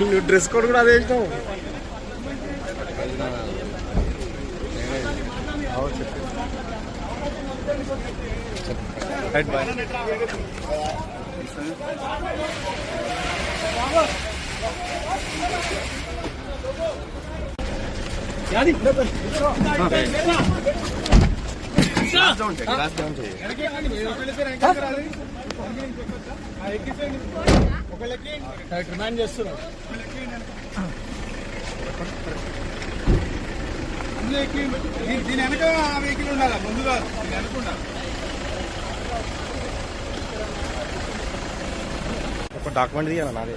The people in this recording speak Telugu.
నువ్వు డ్రెస్ కోడ్ కూడా అదే వేసినావు. రైట్ బాయ్ రిమాండ్ చేస్తున్నాం దీని వెనక ఆ వెహికల్ ఉండాలి ముందుగా దీని వెనక ఉండాలి ఒక డాక్యుమెంట్ తీయాలి నాదే?